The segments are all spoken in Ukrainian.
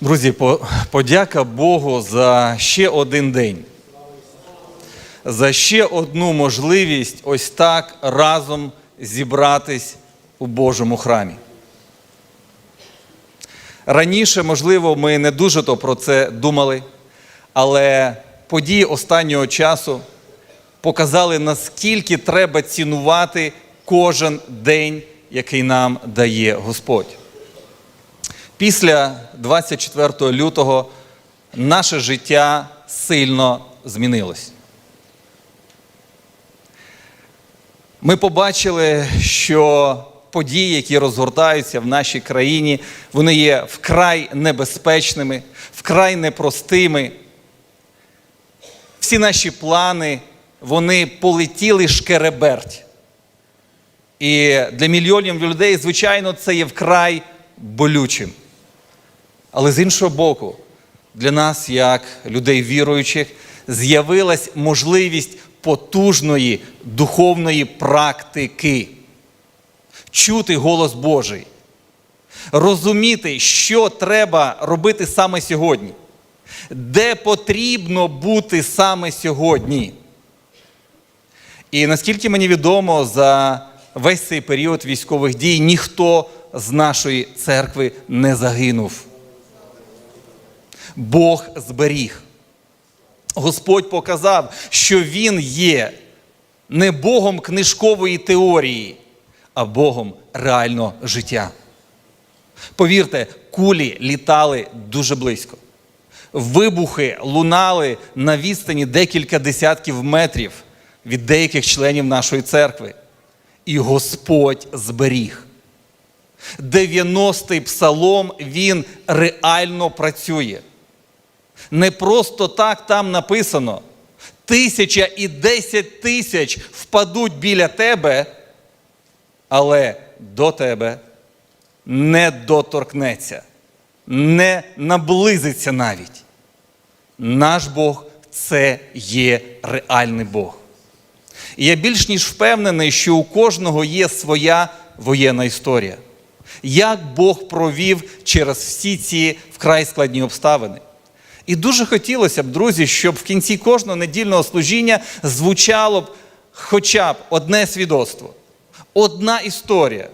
Друзі, подяка Богу за ще один день. За ще одну можливість ось так разом зібратись у Божому храмі. Раніше, можливо, ми не дуже то про це думали, але події останнього часу показали, наскільки треба цінувати кожен день, який нам дає Господь. Після 24 лютого наше життя сильно змінилось. Ми побачили, що події, які розгортаються в нашій країні, вони є вкрай небезпечними, вкрай непростими. Всі наші плани, вони полетіли шкереберть. І для мільйонів людей, звичайно, це є вкрай болючим. Але з іншого боку, для нас, як людей віруючих, з'явилась можливість потужної духовної практики, чути голос Божий, розуміти, що треба робити саме сьогодні, де потрібно бути саме сьогодні. І наскільки мені відомо, за весь цей період військових дій ніхто з нашої церкви не загинув. Бог зберіг. Господь показав, що Він є не Богом книжкової теорії, а Богом реального життя. Повірте, кулі літали дуже близько. Вибухи лунали на відстані декілька десятків метрів від деяких членів нашої церкви. І Господь зберіг. 90-й псалом він реально працює. Не просто так там написано. Тисяча і десять тисяч впадуть біля тебе, але до тебе не доторкнеться, не наблизиться навіть. Наш Бог це є реальний Бог. І я більш ніж впевнений, що у кожного є своя воєнна історія. Як Бог провів через всі ці вкрай складні обставини. І дуже хотілося б, друзі, щоб в кінці кожного недільного служіння звучало б хоча б одне свідоцтво, одна історія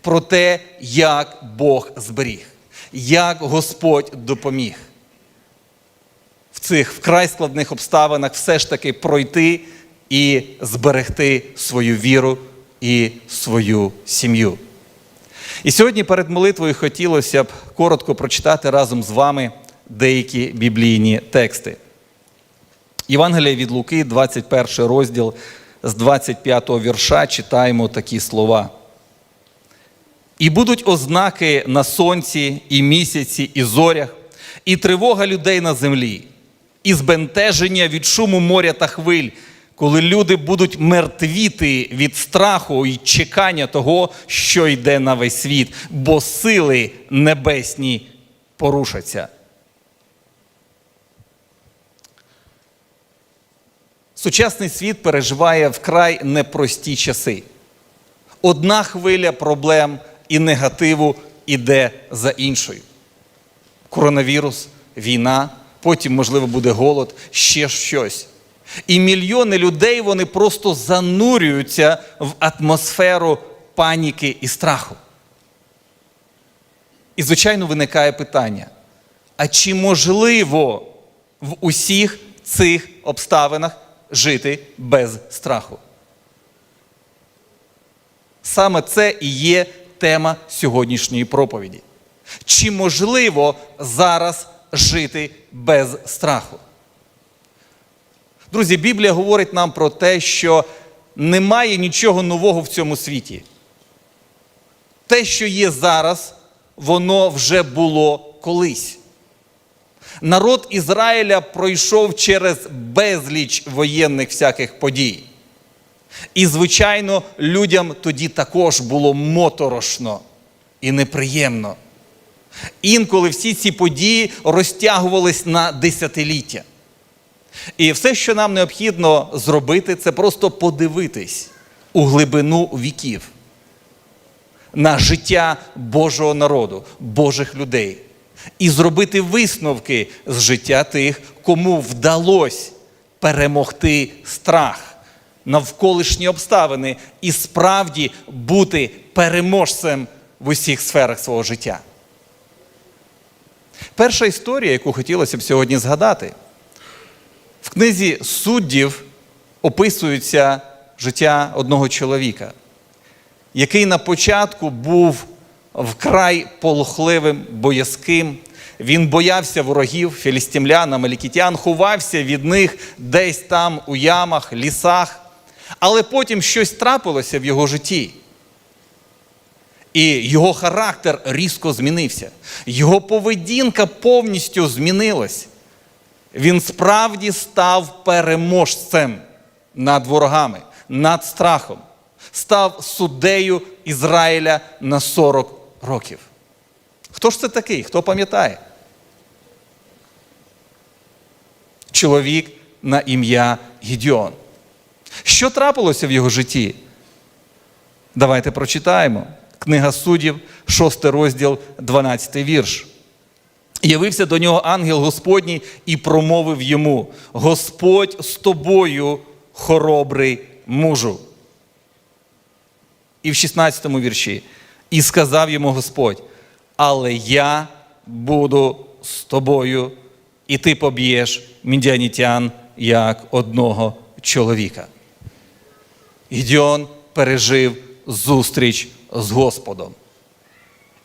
про те, як Бог зберіг, як Господь допоміг в цих вкрай складних обставинах все ж таки пройти і зберегти свою віру і свою сім'ю. І сьогодні перед молитвою хотілося б коротко прочитати разом з вами деякі біблійні тексти. Євангелія від Луки, 21 розділ з 25 вірша, читаємо такі слова. І будуть ознаки на сонці, і місяці, і зорях, і тривога людей на землі, і збентеження від шуму моря та хвиль, коли люди будуть мертвіти від страху і чекання того, що йде на весь світ, бо сили небесні порушаться. Сучасний світ переживає вкрай непрості часи. Одна хвиля проблем і негативу іде за іншою. Коронавірус, війна, потім, можливо, буде голод, ще щось. І мільйони людей вони просто занурюються в атмосферу паніки і страху. І, звичайно, виникає питання: а чи можливо в усіх цих обставинах жити без страху? Саме це і є тема сьогоднішньої проповіді. Чи можливо зараз жити без страху? Друзі, Біблія говорить нам про те, що немає нічого нового в цьому світі. Те, що є зараз, воно вже було колись. Народ Ізраїля пройшов через безліч воєнних всяких подій. І, звичайно, людям тоді також було моторошно і неприємно. Інколи всі ці події розтягувались на десятиліття. І все, що нам необхідно зробити, це просто подивитись у глибину віків на життя Божого народу, Божих людей, і зробити висновки з життя тих, кому вдалося перемогти страх, навколишні обставини і справді бути переможцем в усіх сферах свого життя. Перша історія, яку хотілося б сьогодні згадати, в книзі суддів описується життя одного чоловіка, який на початку був вкрай полохливим, боязким. Він боявся ворогів, філістимлян, амалікітян, ховався від них десь там у ямах, лісах. Але потім щось трапилося в його житті. І його характер різко змінився. Його поведінка повністю змінилась. Він справді став переможцем над ворогами, над страхом, став суддею Ізраїля на 40 років. Хто ж це такий? Хто пам'ятає? Чоловік на ім'я Гідіон. Що трапилося в його житті? Давайте прочитаємо. Книга суддів, 6 розділ, 12 вірш. Явився до нього ангел Господній і промовив йому: Господь з тобою, хоробрий мужу. І в 16 вірші. І сказав йому Господь: Але я буду з тобою, і ти поб'єш мідянітян як одного чоловіка. Гідіон пережив зустріч з Господом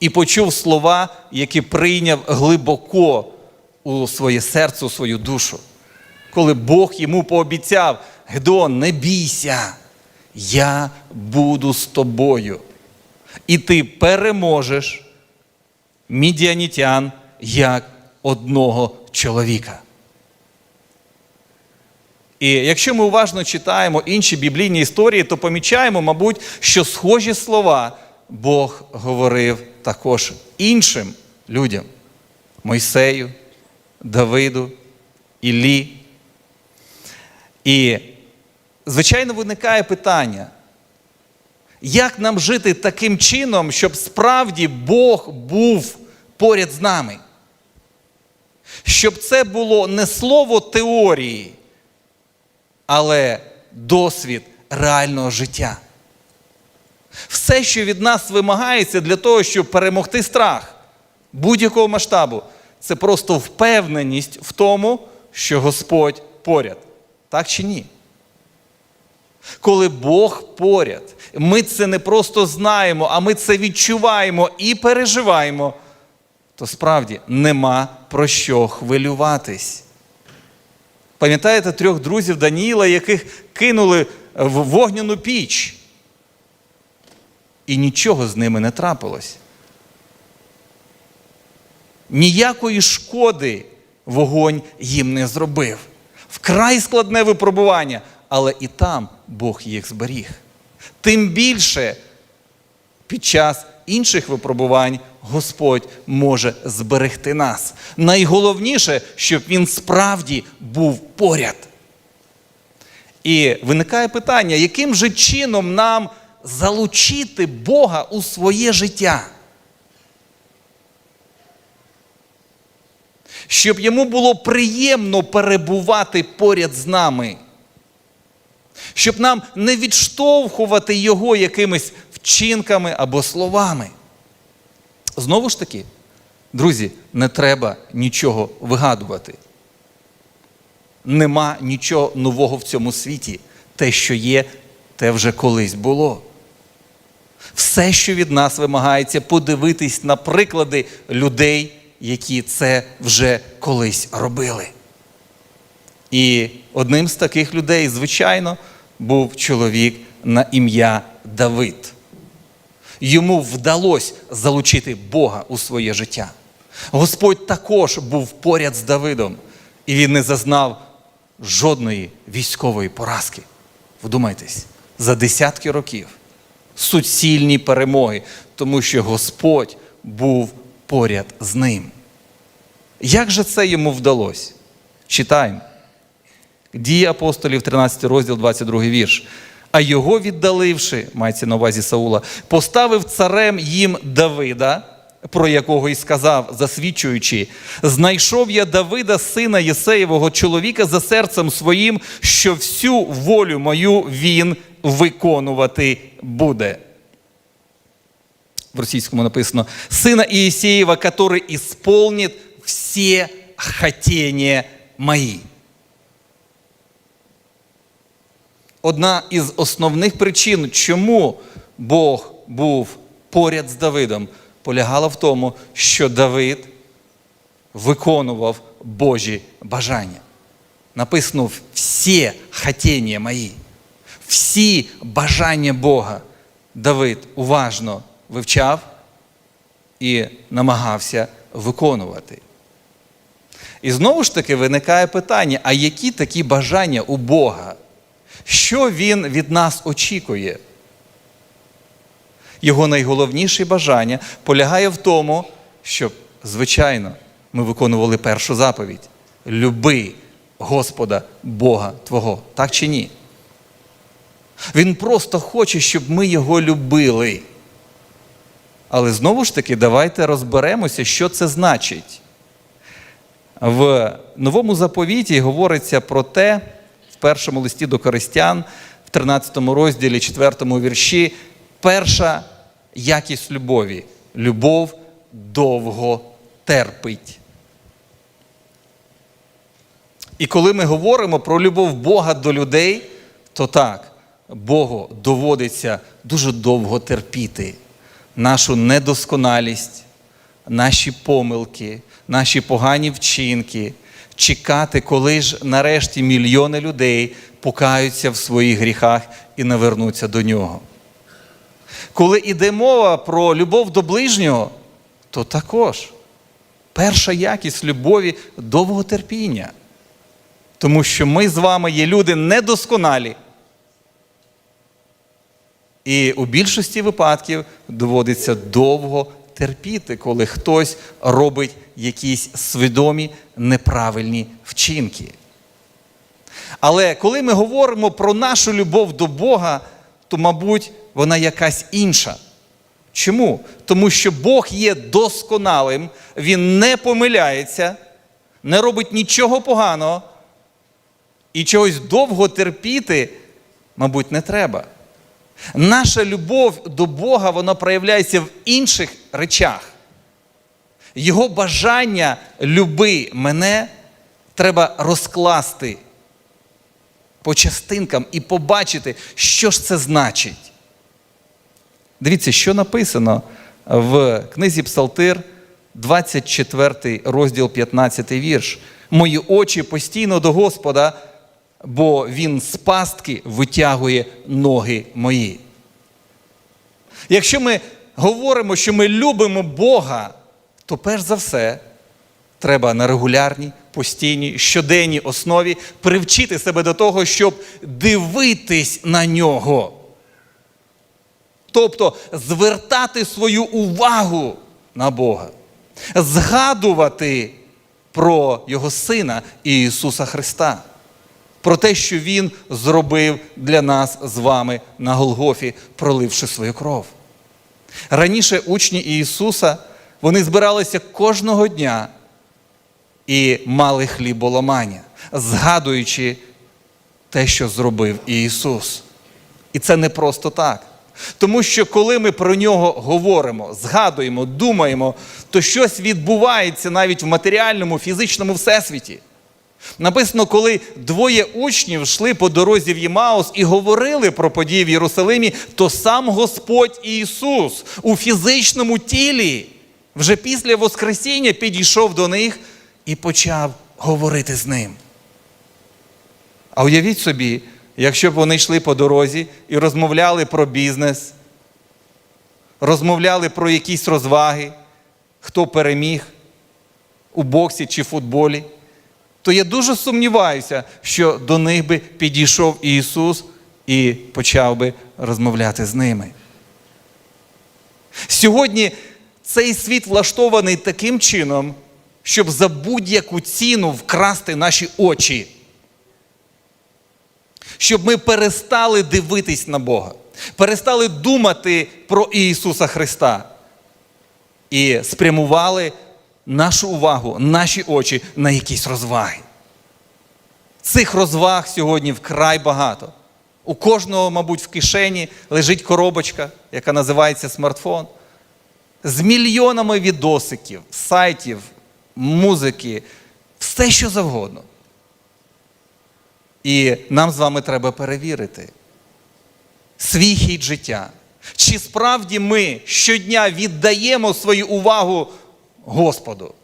і почув слова, які прийняв глибоко у своє серце, у свою душу. Коли Бог йому пообіцяв, Гедеон, не бійся, я буду з тобою. І ти переможеш мідіанітян як одного чоловіка. І якщо ми уважно читаємо інші біблійні історії, то помічаємо, мабуть, що схожі слова Бог говорив також іншим людям Мойсею, Давиду, Іллі. І, звичайно, виникає питання, як нам жити таким чином, щоб справді Бог був поряд з нами? Щоб це було не слово теорії, але досвід реального життя. Все, що від нас вимагається для того, щоб перемогти страх будь-якого масштабу, це просто впевненість в тому, що Господь поряд. Так чи ні? Коли Бог поряд, ми це не просто знаємо, а ми це відчуваємо і переживаємо, то справді нема про що хвилюватись. Пам'ятаєте трьох друзів Даніїла, яких кинули в вогняну піч? І нічого з ними не трапилось. Ніякої шкоди вогонь їм не зробив. Вкрай складне випробування, але і там Бог їх зберіг. Тим більше під час інших випробувань Господь може зберегти нас. Найголовніше, щоб Він справді був поряд. І виникає питання, яким же чином нам залучити Бога у своє життя? Щоб йому було приємно перебувати поряд з нами, щоб нам не відштовхувати його якимись вчинками або словами. Знову ж таки, друзі, не треба нічого вигадувати. Нема нічого нового в цьому світі. Те, що є, те вже колись було. Все, що від нас вимагається, подивитись на приклади людей, які це вже колись робили. І одним з таких людей, звичайно, був чоловік на ім'я Давид. Йому вдалося залучити Бога у своє життя. Господь також був поряд з Давидом, і він не зазнав жодної військової поразки. Вдумайтесь, за десятки років суцільні перемоги, тому що Господь був поряд з ним. Як же це йому вдалося? Читаємо. Дії апостолів, 13 розділ, 22 вірш. А його віддаливши, мається на увазі Саула, поставив царем їм Давида, про якого і сказав, засвідчуючи: знайшов я Давида, сина Єсеєвого, чоловіка за серцем своїм, що всю волю мою він виконувати буде. В російському написано: сина Иисеева, который исполнит все хотения мої. Одна із основних причин, чому Бог був поряд з Давидом, полягала в тому, що Давид виконував Божі бажання. Написано всі хотіння мої, всі бажання Бога. Давид уважно вивчав і намагався виконувати. І знову ж таки виникає питання: а які такі бажання у Бога? Що Він від нас очікує? Його найголовніше бажання полягає в тому, щоб, звичайно, ми виконували першу заповідь: люби Господа Бога Твого. Так чи ні? Він просто хоче, щоб ми його любили. Але знову ж таки, давайте розберемося, що це значить. В новому заповіті говориться про те, першому листі до Користян, в 13 розділі, 4 вірші, перша якість любові. Любов довго терпить. І коли ми говоримо про любов Бога до людей, то так, Богу доводиться дуже довго терпіти нашу недосконалість, наші помилки, наші погані вчинки, чекати, коли ж нарешті мільйони людей покаються в своїх гріхах і навернуться до нього. Коли йде мова про любов до ближнього, то також перша якість любові довготерпіння. Тому що ми з вами є люди недосконалі. І у більшості випадків доводиться довго терпіти, коли хтось робить якісь свідомі неправильні вчинки. Але коли ми говоримо про нашу любов до Бога, то, мабуть, вона якась інша. Чому? Тому що Бог є досконалим, Він не помиляється, не робить нічого поганого, і чогось довго терпіти, мабуть, не треба. Наша любов до Бога вона проявляється в інших речах. Його бажання люби мене треба розкласти по частинкам і побачити, що ж це значить. Дивіться, що написано в книзі Псалтир, 24 розділ 15 вірш. Мої очі постійно до Господа, бо Він з пастки витягує ноги мої. Якщо ми говоримо, що ми любимо Бога, то перш за все треба на регулярній, постійній, щоденній основі привчити себе до того, щоб дивитись на нього. Тобто звертати свою увагу на Бога, згадувати про Його Сина Ісуса Христа, про те, що Він зробив для нас з вами на Голгофі, проливши свою кров. Раніше учні Ісуса вони збиралися кожного дня і мали хліболамання, згадуючи те, що зробив Ісус. І це не просто так. Тому що коли ми про нього говоримо, згадуємо, думаємо, то щось відбувається навіть в матеріальному, фізичному всесвіті. Написано, коли двоє учнів йшли по дорозі в Ємаус і говорили про події в Єрусалимі, то сам Господь Ісус у фізичному тілі вже після Воскресіння підійшов до них і почав говорити з ним. А уявіть собі, якщо б вони йшли по дорозі і розмовляли про бізнес, розмовляли про якісь розваги, хто переміг у боксі чи футболі, то я дуже сумніваюся, що до них би підійшов Ісус і почав би розмовляти з ними. Сьогодні цей світ влаштований таким чином, щоб за будь-яку ціну вкрасти наші очі щоб ми перестали дивитись на Бога, перестали думати про Ісуса Христа. і спрямували нашу увагу, наші очі на якісь розваги. Цих розваг сьогодні вкрай багато. У кожного, мабуть, в кишені лежить коробочка, яка називається смартфон, з мільйонами відосиків, сайтів, музики, все що завгодно. І нам з вами треба перевірити свій хід життя. Чи справді ми щодня віддаємо свою увагу Господу?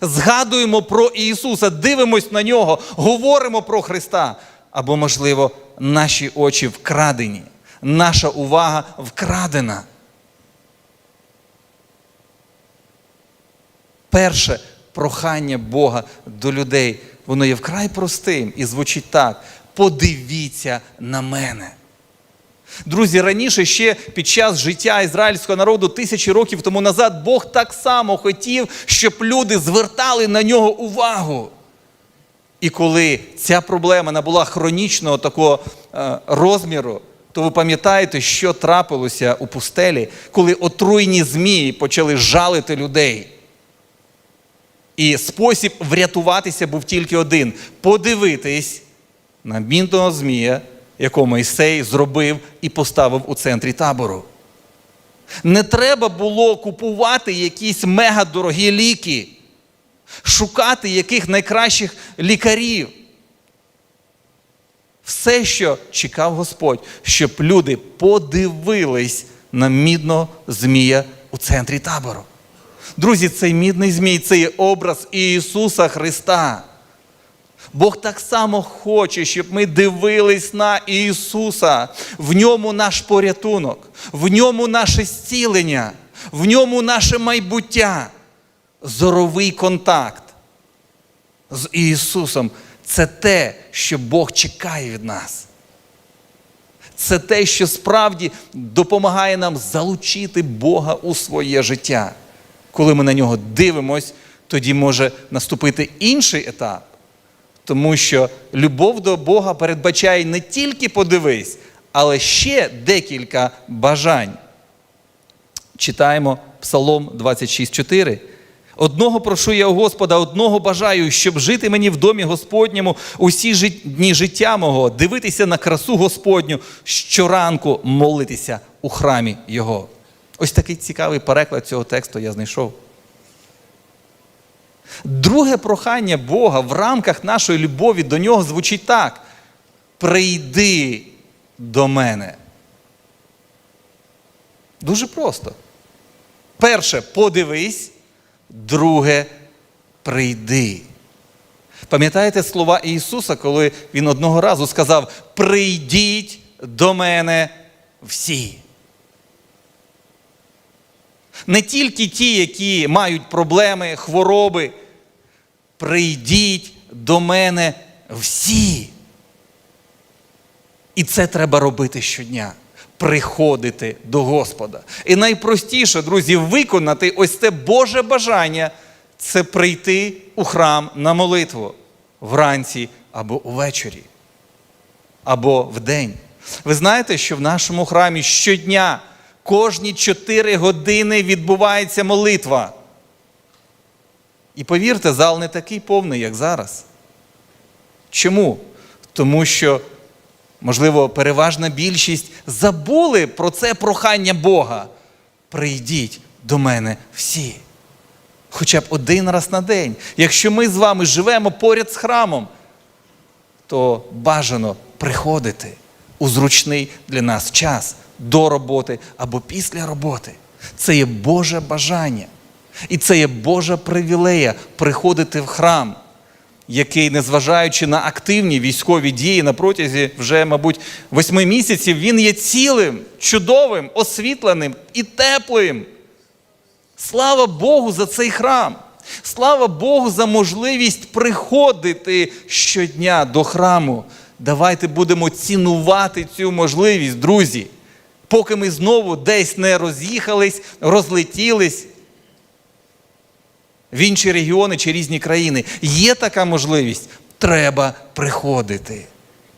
Згадуємо про Ісуса, дивимось на Нього, говоримо про Христа. Або, можливо, наші очі вкрадені, наша увага вкрадена. Перше прохання Бога до людей, воно є вкрай простим і звучить так: подивіться на мене. Друзі, раніше ще під час життя ізраїльського народу тисячі років тому назад Бог так само хотів, щоб люди звертали на нього увагу. І коли ця проблема набула хронічного такого е, розміру, то ви пам'ятаєте, що трапилося у пустелі, коли отруйні змії почали жалити людей. І спосіб врятуватися був тільки один подивитись на бідного змія, якого Мойсей зробив і поставив у центрі табору. Не треба було купувати якісь мегадорогі ліки, шукати яких найкращих лікарів. Все, що чекав Господь, щоб люди подивились на мідного змія у центрі табору. Друзі, цей мідний змій це є образ Ісуса Христа. Бог так само хоче, щоб ми дивились на Ісуса. В ньому наш порятунок, в ньому наше зцілення, в ньому наше майбуття. Зоровий контакт з Ісусом це те, що Бог чекає від нас. Це те, що справді допомагає нам залучити Бога у своє життя. Коли ми на нього дивимось, тоді може наступити інший етап. Тому що любов до Бога передбачає не тільки подивись, але ще декілька бажань. Читаємо Псалом 26,4. Одного прошу я у Господа, одного бажаю, щоб жити мені в домі Господньому усі жит- дні життя мого, дивитися на красу Господню, щоранку молитися у храмі Його. Ось такий цікавий переклад цього тексту я знайшов. Друге прохання Бога в рамках нашої любові до нього звучить так: прийди до мене. Дуже просто. Перше, подивись, друге прийди. Пам'ятаєте слова Ісуса, коли Він одного разу сказав: Прийдіть до мене всі. Не тільки ті, які мають проблеми, хвороби. Прийдіть до мене всі. І це треба робити щодня. Приходити до Господа. І найпростіше, друзі, виконати ось це Боже бажання це прийти у храм на молитву вранці або увечері, або вдень. Ви знаєте, що в нашому храмі щодня, кожні 4 години відбувається молитва. І повірте, зал не такий повний, як зараз. Чому? Тому що, можливо, переважна більшість забули про це прохання Бога. Прийдіть до мене всі. Хоча б один раз на день. Якщо ми з вами живемо поряд з храмом, то бажано приходити у зручний для нас час до роботи або після роботи. Це є Боже бажання. І це є Божа привілея приходити в храм, який, незважаючи на активні військові дії на протязі вже, мабуть, восьми місяців, він є цілим, чудовим, освітленим і теплим. Слава Богу за цей храм. Слава Богу за можливість приходити щодня до храму. Давайте будемо цінувати цю можливість, друзі, поки ми знову десь не роз'їхались, розлетілись в інші регіони чи різні країни. Є така можливість, треба приходити,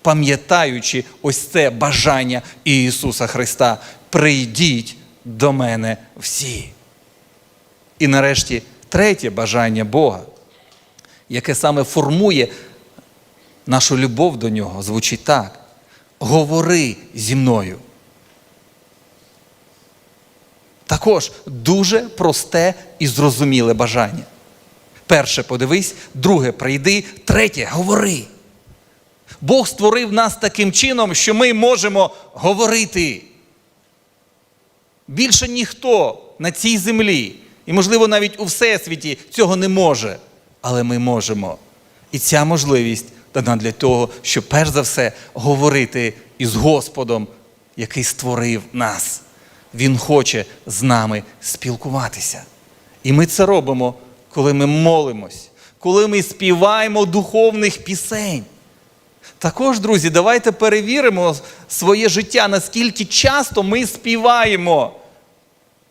пам'ятаючи ось це бажання Ісуса Христа. Прийдіть до мене всі. І нарешті третє бажання Бога, яке саме формує нашу любов до нього, звучить так: говори зі мною. Також дуже просте і зрозуміле бажання. Перше подивись, друге прийди, третє говори. Бог створив нас таким чином, що ми можемо говорити. Більше ніхто на цій землі, і, можливо, навіть у всесвіті цього не може. Але ми можемо. І ця можливість дана для того, щоб перш за все говорити із Господом, який створив нас. Він хоче з нами спілкуватися. І ми це робимо, коли ми молимось, коли ми співаємо духовних пісень. Також, друзі, давайте перевіримо своє життя, наскільки часто ми співаємо.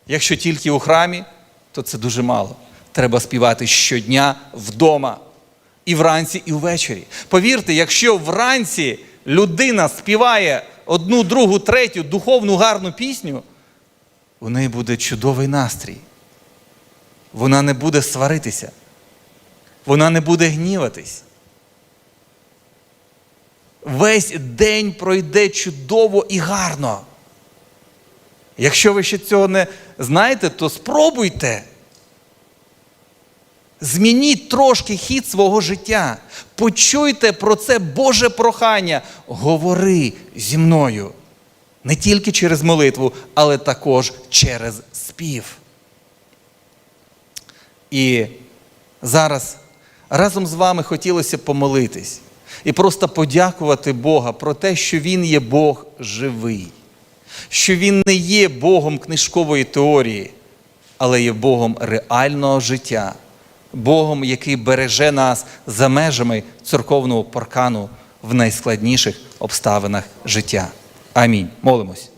Якщо тільки у храмі, то це дуже мало. Треба співати щодня вдома. І вранці, і ввечері. Повірте, якщо вранці людина співає одну, другу, третю духовну гарну пісню, у неї буде чудовий настрій. Вона не буде сваритися. Вона не буде гніватись. Весь день пройде чудово і гарно. Якщо ви ще цього не знаєте, то спробуйте. Змініть трошки хід свого життя. Почуйте про це Боже прохання. Говори зі мною. Не тільки через молитву, але також через спів. І зараз разом з вами хотілося помолитись і просто подякувати Бога про те, що Він є Бог живий, що Він не є Богом книжкової теорії, але є Богом реального життя, Богом, який береже нас за межами церковного паркану в найскладніших обставинах життя. Амінь. Молимось.